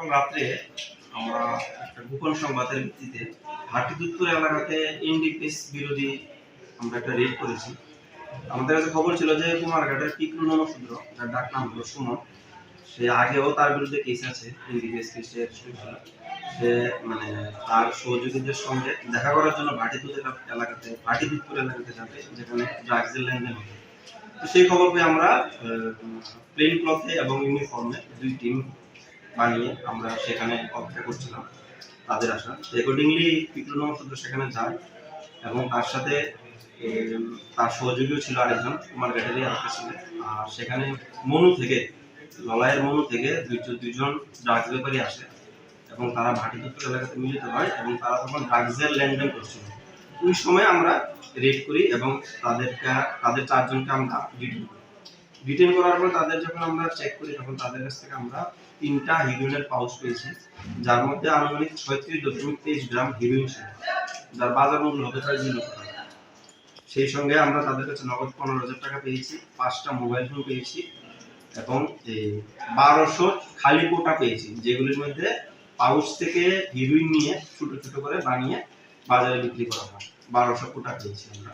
গতকাল রাত্রে আমরা একটা গোপন সংবাদের ভিত্তিতে হাটিদুত্তর এলাকাতে এনডিপিএস বিরোধী আমরা একটা রেড করেছি। আমাদের কাছে খবর ছিল যে কুমারঘাটের পিকলু নমসূদ্র যার ডাক নাম হলো সুমন, সে আগেও তার বিরুদ্ধে কেস আছে এনডিপিএস কেসে সে মানে তার সহযোগীদের সঙ্গে দেখা করার জন্য ভাটিদুত এলাকাতে, ভাটিদুত্তর এলাকাতে যাবে, যেখানে ড্রাগসের লেনদেন হবে। তো সেই খবর পেয়ে আমরা প্লেন ক্লথে এবং ইউনিফর্মে দুই টিম বানিয়ে আমরা সেখানে অপেক্ষা করছিলাম তাদের আসা অ্যাকর্ডিংলি পিকুল নমসূদ্র সেখানে যায় এবং তার সাথে তার সহযোগীও ছিল আরেকজন, কুমার ঘাটেরই আরেকটা ছিল আর সেখানে মনু থেকে, ললাইয়ের মনু থেকে দুইজন দুইজন ড্রাগস ব্যাপারী আসে এবং তারা ভাটি ভাটিদত্ত এলাকাতে মিলিত হয় এবং তারা তখন ড্রাগসের লেনদেন করছিল। ওই সময় আমরা রেড করি এবং তাদেরকে, তাদের চারজনকে আমরা ডিটেন করি। ডিটেন করার পর তাদের যখন আমরা চেক করি, তখন তাদের কাছ থেকে আমরা তিনটা হিরোইনের পাউচ পেয়েছি, যার মধ্যে আনুমানিক ছয়ত্রিশ দশমিক তেইশ গ্রাম হিরোইন ছিল যার বাজার মূল্য হতে প্রায় দুই লক্ষ টাকা। সেই সঙ্গে আমরা তাদের কাছে নগদ পনেরো হাজার টাকা পেয়েছি, পাঁচটা মোবাইল ফোন পেয়েছি এবং এই বারোশো খালি কোটা পেয়েছি, যেগুলির মধ্যে পাউচ থেকে হিরোইন নিয়ে ছোট ছোট করে বানিয়ে বাজারে বিক্রি করা হয়। বারোশো কোটা পেয়েছি আমরা।